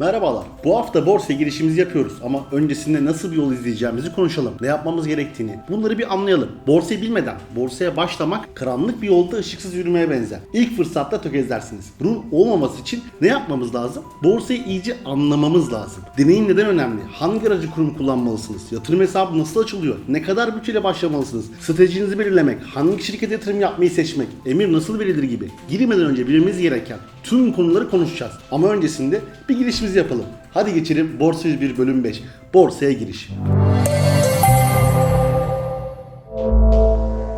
Merhabalar. Bu hafta borsaya girişimizi yapıyoruz ama öncesinde nasıl bir yol izleyeceğimizi konuşalım. Ne yapmamız gerektiğini. Bunları bir anlayalım. Borsayı bilmeden borsaya başlamak karanlık bir yolda ışıksız yürümeye benzer. İlk fırsatta tökezlersiniz. Bunun olmaması için ne yapmamız lazım? Borsayı iyice anlamamız lazım. Deneyim neden önemli? Hangi aracı kurum kullanmalısınız? Yatırım hesabı nasıl açılıyor? Ne kadar bütçeyle başlamalısınız? Stratejinizi belirlemek, hangi şirkete yatırım yapmayı seçmek, emir nasıl verilir gibi. Girmeden önce bilmemiz gereken tüm konuları konuşacağız. Ama öncesinde bir girişimizi yapalım. Hadi geçelim Borsa 101 bölüm 5. Borsaya giriş.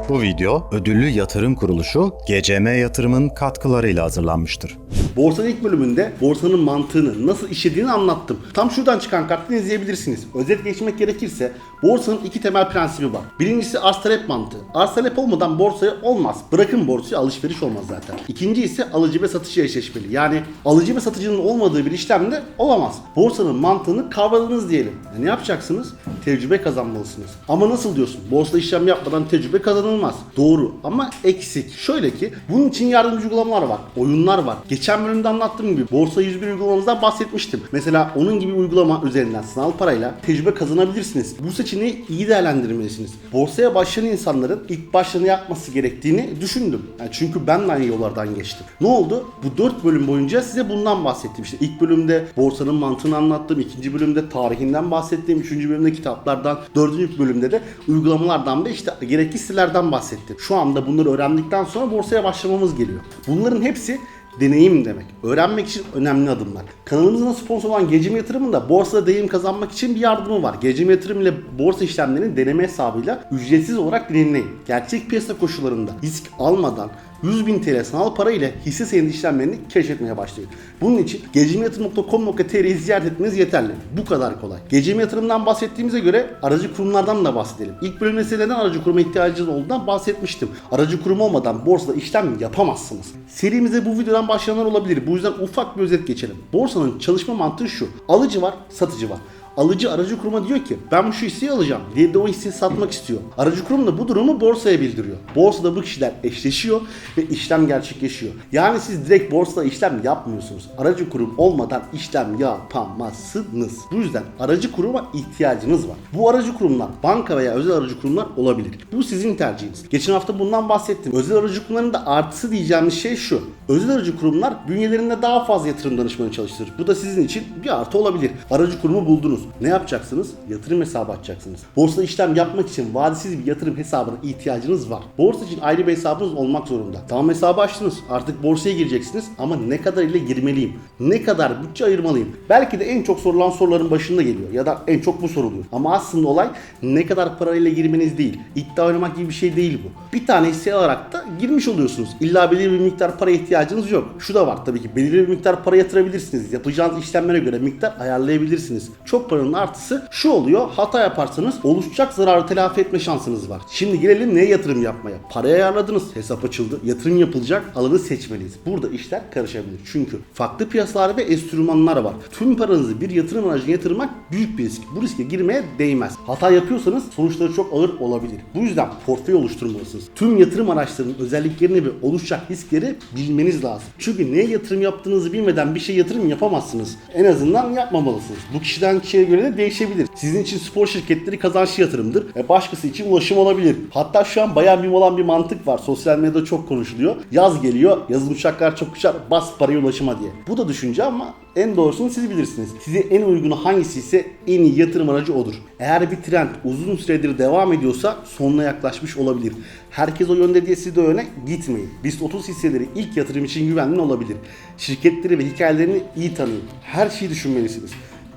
Bu video ödüllü yatırım kuruluşu GCM Yatırım'ın katkılarıyla hazırlanmıştır. Borsanın ilk bölümünde borsanın mantığını, nasıl işlediğini anlattım. Tam şuradan çıkan karttan izleyebilirsiniz. Özet geçmek gerekirse borsanın iki temel prensibi var. Birincisi arz talep mantığı. Arz talep olmadan borsaya olmaz. Bırakın borsaya alışveriş olmaz zaten. İkinci ise alıcı ve satıcı eşleşmeli. Yani alıcı ve satıcının olmadığı bir işlemde olamaz. Borsanın mantığını kavradınız diyelim. E ne yapacaksınız? Tecrübe kazanmalısınız. Ama nasıl diyorsun? Borsada işlem yapmadan tecrübe kazanılmaz. Doğru ama eksik. Şöyle ki bunun için yardımcı uygulamalar var. Oyunlar var. Geçen bölümde anlattığım gibi Borsa 101 uygulamamızdan bahsetmiştim. Mesela onun gibi uygulama üzerinden sanal parayla tecrübe kazanabilirsiniz. Bu seçeneği iyi değerlendirmelisiniz. Borsaya başlayan insanların ilk başta ne yapması gerektiğini düşündüm. Yani çünkü ben de aynı yollardan geçtim. Ne oldu? Bu 4 bölüm boyunca size bundan bahsettim. İşte ilk bölümde borsanın mantığını anlattım. ikinci bölümde tarihinden bahsettim. Üçüncü bölümde kitaplardan. Dördüncü bölümde de uygulamalardan ve işte gerekli sitelerden bahsettim. Şu anda bunları öğrendikten sonra borsaya başlamamız geliyor. Bunların hepsi deneyim demek. Öğrenmek için önemli adımlar. Kanalımızın sponsor olan Gecim Yatırım'ın da borsada deneyim kazanmak için bir yardımı var. Gecim Yatırım ile borsa işlemlerini deneme hesabıyla ücretsiz olarak dinleyin. Gerçek piyasa koşullarında risk almadan 100 bin TL sanal para ile hisse senedi işlemlerini keşfetmeye başlayın. Bunun için gecemiyatırım.com.tr'yi ziyaret etmeniz yeterli. Bu kadar kolay. Gecemi yatırımdan bahsettiğimize göre aracı kurumlardan da bahsedelim. İlk bölümde size neden aracı kuruma ihtiyacınız olduğundan bahsetmiştim. Aracı kurum olmadan borsada işlem yapamazsınız. Serimize bu videodan başlayanlar olabilir. Bu yüzden ufak bir özet geçelim. Borsanın çalışma mantığı şu. Alıcı var, satıcı var. Alıcı aracı kuruma diyor ki ben şu hisseyi alacağım diye de o hisseyi satmak istiyor. Aracı kurum da bu durumu borsaya bildiriyor. Borsada bu kişiler eşleşiyor ve işlem gerçekleşiyor. Yani siz direkt borsada işlem yapmıyorsunuz. Aracı kurum olmadan işlem yapamazsınız. Bu yüzden aracı kuruma ihtiyacınız var. Bu aracı kurumlar banka veya özel aracı kurumlar olabilir. Bu sizin tercihiniz. Geçen hafta bundan bahsettim. Özel aracı kurumların da artısı diyeceğimiz şey şu. Özel aracı kurumlar bünyelerinde daha fazla yatırım danışmanı çalıştırır. Bu da sizin için bir artı olabilir. Aracı kurumu buldunuz. Ne yapacaksınız? Yatırım hesabı açacaksınız. Borsada işlem yapmak için vadesiz bir yatırım hesabına ihtiyacınız var. Borsa için ayrı bir hesabınız olmak zorunda. Tamam hesabı açtınız. Artık borsaya gireceksiniz ama ne kadar ile girmeliyim? Ne kadar bütçe ayırmalıyım? Belki de en çok sorulan soruların başında geliyor ya da en çok bu soruluyor. Ama aslında olay ne kadar parayla girmeniz değil. İddia oynamak gibi bir şey değil bu. Bir tane hisse alarak da girmiş oluyorsunuz. İlla belirli bir miktar para ihtiyacınız yok. Şu da var tabii ki belirli bir miktar para yatırabilirsiniz. Yapacağınız işlemlere göre miktar ayarlayabilirsiniz. Çok paranın artısı şu oluyor. Hata yaparsanız oluşacak zararı telafi etme şansınız var. Şimdi gelelim neye yatırım yapmaya? Parayı ayarladınız. Hesap açıldı. Yatırım yapılacak. Alanı seçmeliyiz. Burada işler karışabilir. Çünkü farklı piyasalar ve enstrümanlar var. Tüm paranızı bir yatırım aracına yatırmak büyük bir risk. Bu riske girmeye değmez. Hata yapıyorsanız sonuçları çok ağır olabilir. Bu yüzden portföy oluşturmalısınız. Tüm yatırım araçlarının özelliklerini ve oluşacak riskleri bilmeniz lazım. Çünkü neye yatırım yaptığınızı bilmeden bir şey yatırım yapamazsınız. En azından yapmamalısınız. Bu kişiden kişiye göre de değişebilir. Sizin için spor şirketleri kazançlı yatırımdır. E başkası için ulaşım olabilir. Hatta şu an bayağı bir olan bir mantık var. Sosyal medyada çok konuşuluyor. Yaz geliyor. Yazın uçaklar çok uçar. Bas parayı ulaşıma diye. Bu da düşünce ama en doğrusunu siz bilirsiniz. Size en uygunu hangisi ise en iyi yatırım aracı odur. Eğer bir trend uzun süredir devam ediyorsa sonuna yaklaşmış olabilir. Herkes o yönde diye siz de o yöne gitmeyin. BIST 30 hisseleri ilk yatırım için güvenli olabilir. Şirketleri ve hikayelerini iyi tanıyın. Her şeyi düşünmelisiniz.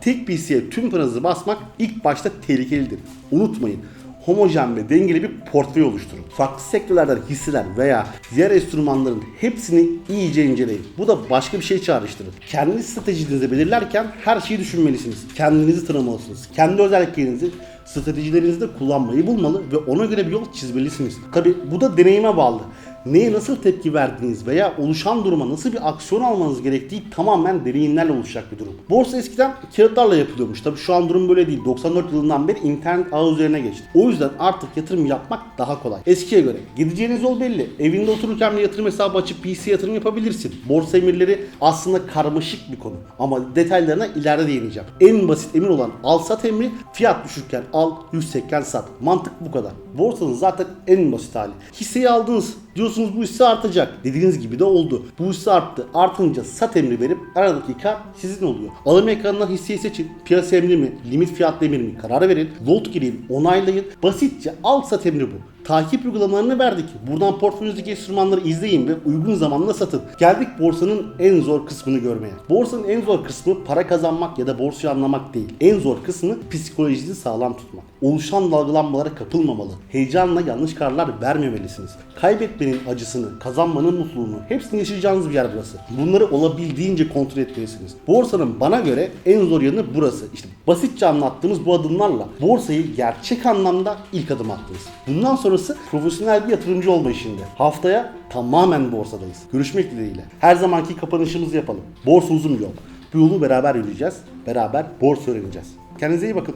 Tek hisseye tüm paranızı basmak ilk başta tehlikelidir. Unutmayın homojen ve dengeli bir portföy oluşturun. Farklı sektörlerden hisseler veya diğer enstrümanların hepsini iyice inceleyin. Bu da başka bir şey çağrıştırır. Kendi stratejinizi belirlerken her şeyi düşünmelisiniz. Kendinizi tanımalısınız. Kendi özelliklerinizi stratejilerinizde kullanmayı bulmalı ve ona göre bir yol çizmelisiniz. Tabi bu da deneyime bağlı. neye nasıl tepki verdiğiniz veya oluşan duruma nasıl bir aksiyon almanız gerektiği tamamen deneyimlerle oluşacak bir durum. Borsa eskiden kağıtlarla yapılıyormuş. Tabii şu an durum böyle değil. 94 yılından beri internet ağı üzerine geçti. O yüzden artık yatırım yapmak daha kolay. Eskiye göre. Gideceğiniz yol belli. Evinde otururken bir yatırım hesabı açıp PC yatırım yapabilirsin. Borsa emirleri aslında karmaşık bir konu. Ama detaylarına ileride değineceğim. En basit emir olan al sat emri fiyat düşürken al, yüksekken sat. Mantık bu kadar. Borsanın zaten en basit hali. Hisseyi aldınız. Diyorsunuz bu hisse artacak. Dediğiniz gibi de oldu. Bu hisse arttı. Artınca sat emri verip aradaki kar sizin oluyor. Alım ekranından hisseyi seçin. Piyasa emri mi? Limit fiyatlı emir mi? Karar verin. Lot girin. Onaylayın. Basitçe al sat emri bu. Takip uygulamalarını verdik. Buradan portföyünüzdeki enstrümanları izleyin ve uygun zamanda satın. Geldik borsanın en zor kısmını görmeye. Borsanın en zor kısmı para kazanmak ya da borsayı anlamak değil. En zor kısmı psikolojinizi sağlam tutmak. Oluşan dalgalanmalara kapılmamalı. Heyecanla yanlış kararlar vermemelisiniz. Kaybetmenin acısını, kazanmanın mutluluğunu hepsini yaşayacağınız bir yer burası. Bunları olabildiğince kontrol etmelisiniz. Borsanın bana göre en zor yanı burası. İşte basitçe anlattığımız bu adımlarla borsayı gerçek anlamda ilk adım attınız. Bundan sonrası profesyonel bir yatırımcı olma işinde. Haftaya tamamen borsadayız. Görüşmek dileğiyle. Her zamanki kapanışımızı yapalım. Borsa uzun bir yol. Bu yolu beraber yürüyeceğiz. Beraber borsa öğreneceğiz. Kendinize iyi bakın.